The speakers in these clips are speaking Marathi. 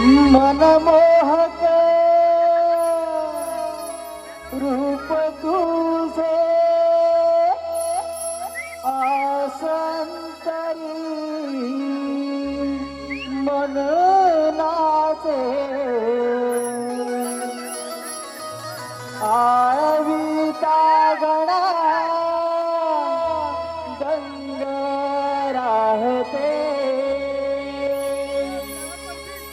ಮನಮೋ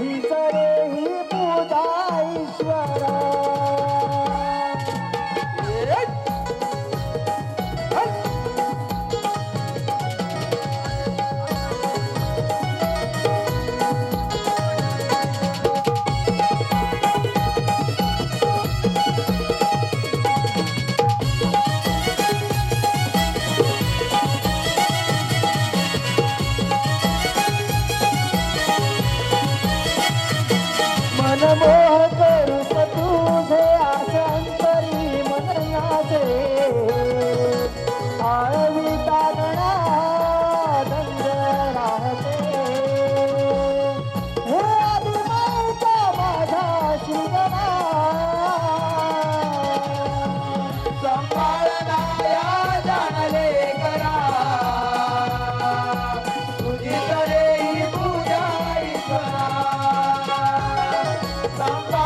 你在 amor 咱。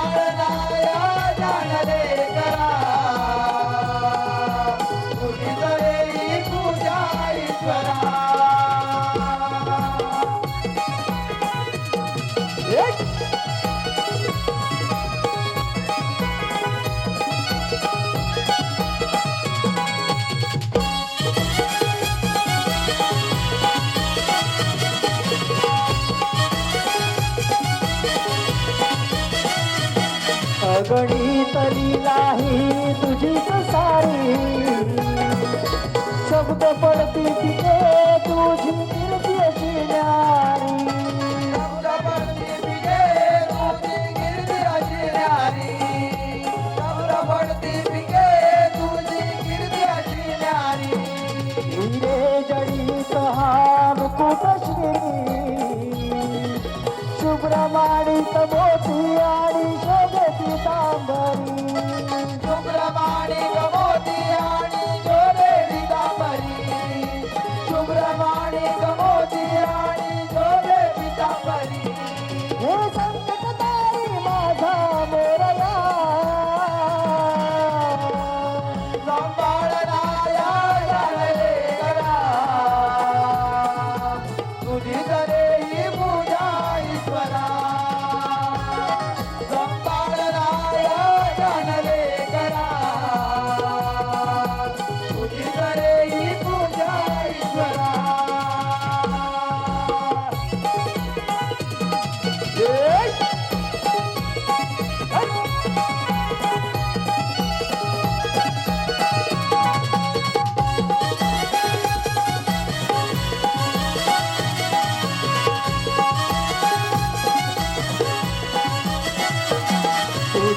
गणितली नाही तुझी सारी. शब्द पडती तिथे तुझी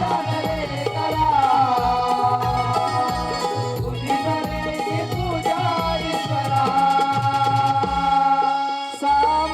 好的